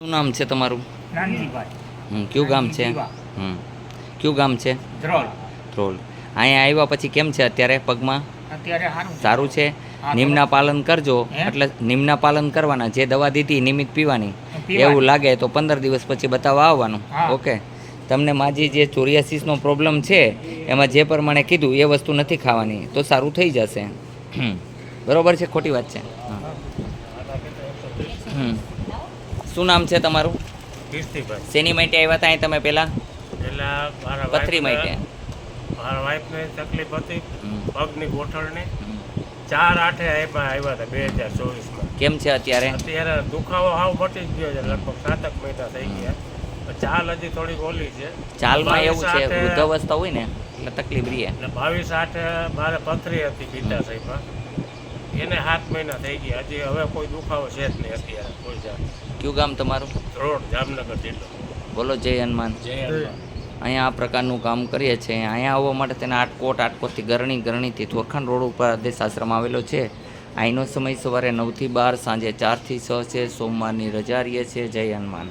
શું નામ છે તમારું? નાનજીભાઈ. હમ કયું ગામ છે? હમ કયું ગામ છે? ધ્રોલ. ધ્રોલ. અહીંયા આવ્યા પછી કેમ છે અત્યારે પગમાં? અત્યારે સારું છે. નિમના પાલન કરજો. એટલે નિમના પાલન કરવાના. જે દવા દીધી નિયમિત પીવાની. એવું લાગે તો પંદર દિવસ પછી બતાવવા આવવાનું. ઓકે. તમને માજી જે ચોરિયાસીસનો પ્રોબ્લેમ છે એમાં જે પ્રમાણે કીધું એ વસ્તુ નથી ખાવાની. તો સારું થઈ જશે. બરોબર છે? ખોટી વાત છે. હા. હમ. શું નામ છે તમારું? કીર્તિભાઈ શેની માટે આવ્યા હતા અહીં તમે પહેલાં એટલે મારા પથરી માટે મારા વાઈફને તકલીફ હતી. પગની ગોઠણની ચાર આઠે આવ્યા હતા બે હજાર ચોવીસમાં. કેમ છે અત્યારે? અત્યારે દુખાવો હાવ મટી જ ગયો છે લગભગ સાતક મહિના થઈ ગયા. ચાલ હજી થોડીક ઓલી છે. ચાલમાં એવું છે વૃદ્ધાવસ્થા હોય ને એટલે તકલીફ રહી બાવીસ આઠે મારે પથરી હતી પિત્તાશયમાં એને સાત મહિના થઈ ગયા. હજી હવે કોઈ દુખાવો છે જ નહીં અત્યારે કોઈ જાત કયું ગામ તમારું? રોડ જામનગર જિલ્લો બોલો જય હનુમાન. જય હનુમાન. અહીંયા આ પ્રકારનું કામ કરીએ છીએ. અહીંયા આવવા માટે તેને આટકોટ આટકોટથી ગરણી ગરણીથી થોરખાન રોડ ઉપર આદેશ આશ્રમ આવેલો છે. અહીંનો સમય સવારે નવથી બાર સાંજે ચારથી છ છે. સોમવારની રજા રહીએ છીએ. જય હનુમાન.